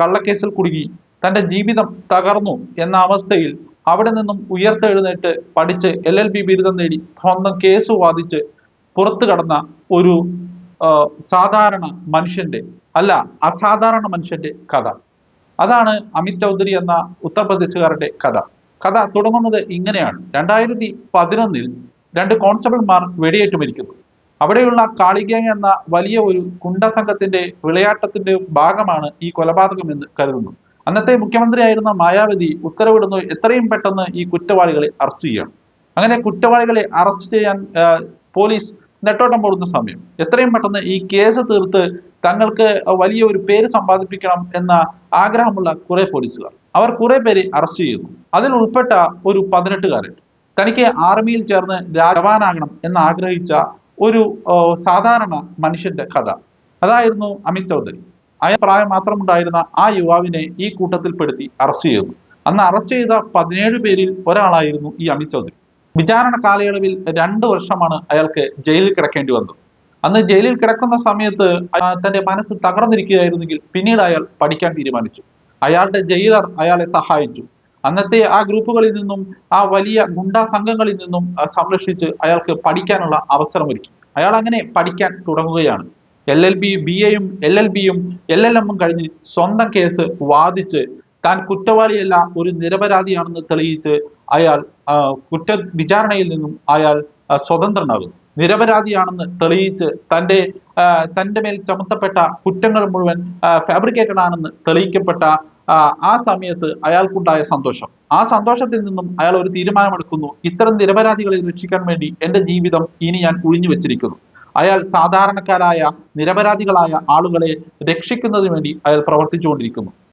കള്ളക്കേസിൽ കുടുങ്ങി. തന്റെ ജീവിതം തകർന്നു എന്ന അവസ്ഥയിൽ അവിടെ നിന്നും ഉയർത്തെഴുന്നേറ്റ് പഠിച്ച് എൽ എൽ ബി ബിരുദം നേടി സ്വന്തം കേസ് വാദിച്ച് പുറത്തു കടന്ന ഒരു സാധാരണ മനുഷ്യന്റെ അല്ല അസാധാരണ മനുഷ്യന്റെ കഥ. അതാണ് അമിത് ചൗധരി എന്ന ഉത്തർപ്രദേശുകാരന്റെ കഥ. കഥ തുടങ്ങുന്നത് ഇങ്ങനെയാണ്. രണ്ടായിരത്തി പതിനൊന്നിൽ രണ്ട് കോൺസ്റ്റബിൾമാർ വെടിയേറ്റ് മരിക്കുന്നു. അവിടെയുള്ള കാളിഗ്യാങ് എന്ന വലിയ ഒരു കുണ്ടസംഘത്തിന്റെ വിളയാട്ടത്തിന്റെ ഭാഗമാണ് ഈ കൊലപാതകം എന്ന് കരുതുന്നു. അന്നത്തെ മുഖ്യമന്ത്രിയായിരുന്ന മായാവതി ഉത്തരവിടുന്നു എത്രയും പെട്ടെന്ന് ഈ കുറ്റവാളികളെ അറസ്റ്റ് ചെയ്യണം. അങ്ങനെ കുറ്റവാളികളെ അറസ്റ്റ് ചെയ്യാൻ പോലീസ് നെട്ടോട്ടം പോടുന്ന സമയം. എത്രയും പെട്ടെന്ന് ഈ കേസ് തീർത്ത് തങ്ങൾക്ക് വലിയ ഒരു പേര് സമ്പാദിപ്പിക്കണം എന്ന ആഗ്രഹമുള്ള കുറെ പോലീസുകാർ. അവർ കുറെ പേരെ അറസ്റ്റ് ചെയ്യുന്നു. അതിൽ ഉൾപ്പെട്ട ഒരു പതിനെട്ടുകാരൻ തനിക്ക് ആർമിയിൽ ചേർന്ന് ജവാനാകണം എന്ന് ആഗ്രഹിച്ച ഒരു സാധാരണ മനുഷ്യന്റെ കഥ. അതായിരുന്നു അമിത് ചൗധരി. അയാൾ പ്രായം മാത്രമുണ്ടായിരുന്ന ആ യുവാവിനെ ഈ കൂട്ടത്തിൽപ്പെടുത്തി അറസ്റ്റ് ചെയ്തു. അന്ന് അറസ്റ്റ് ചെയ്ത പതിനേഴ് പേരിൽ ഒരാളായിരുന്നു ഈ അമിത് ചൗധരി. വിചാരണ കാലയളവിൽ രണ്ട് വർഷമാണ് അയാൾക്ക് ജയിലിൽ കിടക്കേണ്ടി വന്നത്. അന്ന് ജയിലിൽ കിടക്കുന്ന സമയത്ത് തന്റെ മനസ്സ് തകർന്നിരിക്കുകയായിരുന്നെങ്കിൽ പിന്നീട് അയാൾ പഠിക്കാൻ തീരുമാനിച്ചു. അയാളുടെ ജയിലർ അയാളെ സഹായിച്ചു. അന്നത്തെ ആ ഗ്രൂപ്പുകളിൽ നിന്നും ആ വലിയ ഗുണ്ടാ സംഘങ്ങളിൽ നിന്നും സംരക്ഷിച്ച് അയാൾക്ക് പഠിക്കാനുള്ള അവസരമൊരുക്കി. അയാൾ അങ്ങനെ പഠിക്കാൻ തുടങ്ങുകയാണ്. എൽ എൽ ബി ബി എയും എൽ എൽ ബിയും എൽ എൽ എമ്മും കഴിഞ്ഞ് സ്വന്തം കേസ് വാദിച്ച് താൻ കുറ്റവാളിയല്ല ഒരു നിരപരാധിയാണെന്ന് തെളിയിച്ച് അയാൾ കുറ്റ വിചാരണയിൽ നിന്നും അയാൾ സ്വതന്ത്രനാകുന്നു. നിരപരാധിയാണെന്ന് തെളിയിച്ച് തന്റെ തന്റെ മേൽ ചമത്തപ്പെട്ട കുറ്റങ്ങൾ മുഴുവൻ ഫാബ്രിക്കേറ്റഡ് ആണെന്ന് തെളിയിക്കപ്പെട്ട ആ സമയത്ത് അയാൾക്കുണ്ടായ സന്തോഷം. ആ സന്തോഷത്തിൽ നിന്നും അയാൾ ഒരു തീരുമാനമെടുക്കുന്നു. ഇത്തരം നിരപരാധികളെ രക്ഷിക്കാൻ വേണ്ടി എന്റെ ജീവിതം ഇനി ഞാൻ ഒഴിഞ്ഞു വെച്ചിരിക്കുന്നു. അയാൾ സാധാരണക്കാരായ നിരപരാധികളായ ആളുകളെ രക്ഷിക്കുന്നതിന് വേണ്ടി അയാൾ പ്രവർത്തിച്ചുകൊണ്ടിരിക്കുന്നു.